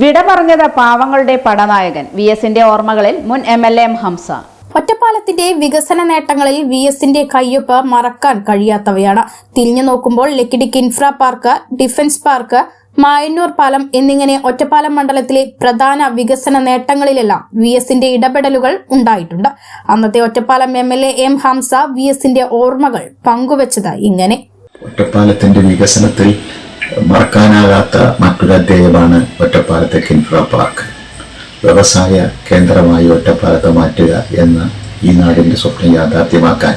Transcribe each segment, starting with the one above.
വിട പറഞ്ഞത് പാവങ്ങളുടെ പടനായകൻ. വി എസിന്റെ ഓർമ്മകളിൽ മുൻ M L A M Hamza. ഒറ്റപ്പാലത്തിന്റെ വികസന നേട്ടങ്ങളിൽ വി എസിന്റെ കയ്യൊപ്പ് മറക്കാൻ കഴിയാത്തവയാണ്. തിരിഞ്ഞു നോക്കുമ്പോൾ ലക്കിടിക്ക് infra park defence park Mayannur പാലം എന്നിങ്ങനെ ഒറ്റപ്പാലം മണ്ഡലത്തിലെ പ്രധാന വികസന നേട്ടങ്ങളിലെല്ലാം വി എസിന്റെ ഇടപെടലുകൾ ഉണ്ടായിട്ടുണ്ട്. അന്നത്തെ Ottapalam M L A M Hamza V എസിന്റെ ഓർമ്മകൾ പങ്കുവച്ചത് ഇങ്ങനെ. ഒറ്റപ്പാലത്തിന്റെ വികസനത്തിൽ മറക്കാനാകാത്ത മറ്റൊരു അധ്യായമാണ് ഒറ്റപ്പാലത്തെ കിൻഫ്ര പാർക്ക്. വ്യവസായ കേന്ദ്രമായി ഒറ്റപ്പാലത്തെ മാറ്റുക എന്ന ഈ നാടിന്റെ സ്വപ്നം യാഥാർത്ഥ്യമാക്കാൻ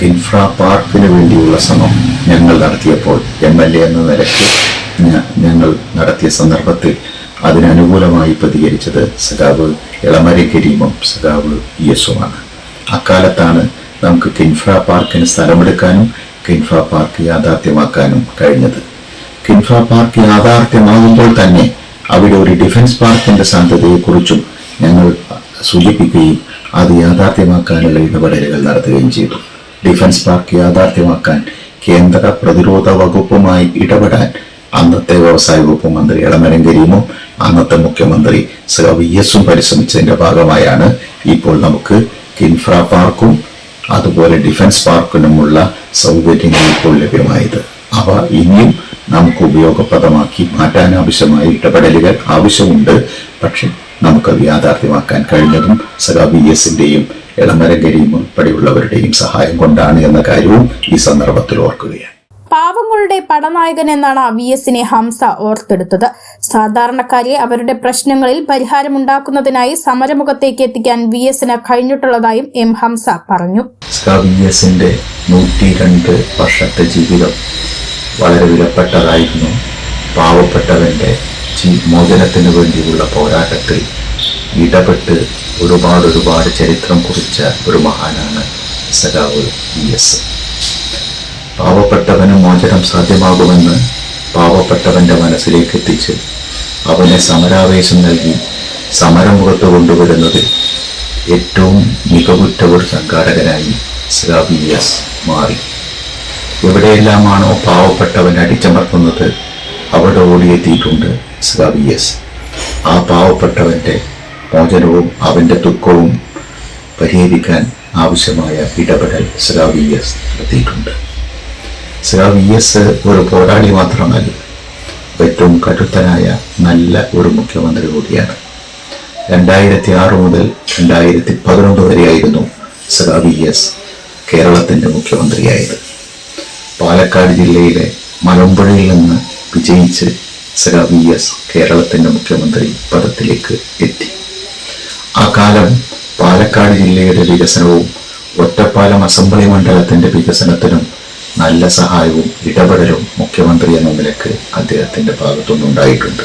കിൻഫ്ര പാർക്കിന് വേണ്ടിയുള്ള ശ്രമം ഞങ്ങൾ നടത്തിയപ്പോൾ എം എൽ എ എന്ന നിലയ്ക്ക് ഞങ്ങൾ നടത്തിയ സന്ദർഭത്തിൽ അതിനനുകൂലമായി പ്രതികരിച്ചത് സഖാവ് ഇളമരി കരീമും സഖാവ് യെസുമാണ്. അക്കാലത്താണ് നമുക്ക് കിൻഫ്ര പാർക്കിന് സ്ഥലമെടുക്കാനും കിൻഫ്ര പാർക്ക് യാഥാർത്ഥ്യമാക്കാനും കഴിഞ്ഞത്. കിൻഫ്ര പാർക്ക് യാഥാർത്ഥ്യമാകുമ്പോൾ തന്നെ അവിടെ ഒരു ഡിഫൻസ് പാർക്കിന്റെ സാധ്യതയെക്കുറിച്ചും ഞങ്ങൾ സൂചിപ്പിക്കുകയും അത് യാഥാർത്ഥ്യമാക്കാനുള്ള ഇടപെടലുകൾ നടത്തുകയും ചെയ്തു. ഡിഫൻസ് പാർക്ക് യാഥാർത്ഥ്യമാക്കാൻ കേന്ദ്ര പ്രതിരോധ വകുപ്പുമായി ഇടപെടാൻ അന്നത്തെ വ്യവസായ വകുപ്പ് മന്ത്രി ഇളമരം കരീമും അന്നത്തെ മുഖ്യമന്ത്രി ശ്രീ വി എസും പരിശ്രമിച്ചതിന്റെ ഭാഗമായാണ് ഇപ്പോൾ നമുക്ക് കിൻഫ്ര പാർക്കും അതുപോലെ ഡിഫൻസ് പാർക്കിനുമുള്ള സൗകര്യങ്ങൾ ഇപ്പോൾ ലഭ്യമായത്. അവ ഇനിയും നമുക്ക് ഉപയോഗപ്രദമാക്കി മാറ്റാൻ ആവശ്യമായ ഇടപെടലുകൾ ആവശ്യമുണ്ട്. പക്ഷെ നമുക്കത് യാഥാർത്ഥ്യമാക്കാൻ കഴിഞ്ഞതും സഖാ വി എസിന്റെയും ഇളമരകരിയും ഉൾപ്പെടെയുള്ളവരുടെയും സഹായം കൊണ്ടാണ് എന്ന കാര്യവും ഈ സന്ദർഭത്തിൽ ഓർക്കുകയാണ്. പാവങ്ങളുടെ പടനായകൻ എന്നാണ് വി എസിനെ ഹംസ ഓർത്തെടുത്തത്. സാധാരണക്കാരെ അവരുടെ പ്രശ്നങ്ങളിൽ പരിഹാരമുണ്ടാക്കുന്നതിനായി സമരമുഖത്തേക്ക് എത്തിക്കാൻ വി എസിന് കഴിഞ്ഞിട്ടുള്ളതായും എം ഹംസ പറഞ്ഞു. വി എസിന്റെ നൂറ്റി വർഷത്തെ ജീവിതം വളരെ വിലപ്പെട്ടതായിരുന്നു. പാവപ്പെട്ടവന്റെ ജീ- മോചനത്തിന് വേണ്ടിയുള്ള പോരാട്ടത്തിൽ ഇടപെട്ട് ഒരുപാട് ഒരുപാട് ചരിത്രം കുറിച്ച ഒരു മഹാനാണ് സഖാവ് വി എസ്. പാവപ്പെട്ടവന് മോചനം സാധ്യമാകുമെന്ന് പാവപ്പെട്ടവന്റെ മനസ്സിലേക്ക് എത്തിച്ച് അവനെ സമരാവേശം നൽകി സമരം സമരമുഖത്ത് കൊണ്ടുവരുന്നതിൽ ഏറ്റവും മികവുറ്റ ഒരു സംഘാടകനായി സഖാവ് വി എസ് മാറി. എവിടെയെല്ലാമാണോ പാവപ്പെട്ടവൻ അടിച്ചമർത്തുന്നത് അവിടെ ഓടിയെത്തിയിട്ടുണ്ട് സഖാവ് വി എസ് ആ പാവപ്പെട്ടവന്റെ മോചനവും അവന്റെ ദുഃഖവും പരിഹരിക്കാൻ ആവശ്യമായ ഇടപെടൽ സഖാവ് വി എസ് നടത്തിയിട്ടുണ്ട്. സഖാവ് വി എസ് ഒരു പോരാളി മാത്രമല്ല ഏറ്റവും കരുത്തനായ നല്ല ഒരു മുഖ്യമന്ത്രി കൂടിയാണ്. രണ്ടായിരത്തി ആറ് മുതൽ രണ്ടായിരത്തി പതിനൊന്ന് വരെയായിരുന്നു സഖാ വി എസ് കേരളത്തിന്റെ മുഖ്യമന്ത്രിയായത്. പാലക്കാട് ജില്ലയിലെ മലമ്പുഴയിൽ നിന്ന് വിജയിച്ച് സഖാ വി എസ് കേരളത്തിന്റെ മുഖ്യമന്ത്രി പദത്തിലേക്ക് എത്തി. ആ കാലം പാലക്കാട് ജില്ലയുടെ വികസനവും ഒറ്റപ്പാലം അസംബ്ലി മണ്ഡലത്തിന്റെ വികസനത്തിനും നല്ല സഹായവും ഇടപെടലും മുഖ്യമന്ത്രി എന്ന നിലയ്ക്ക് അദ്ദേഹത്തിന്റെ ഭാഗത്തുനിന്നുണ്ടായിട്ടുണ്ട്.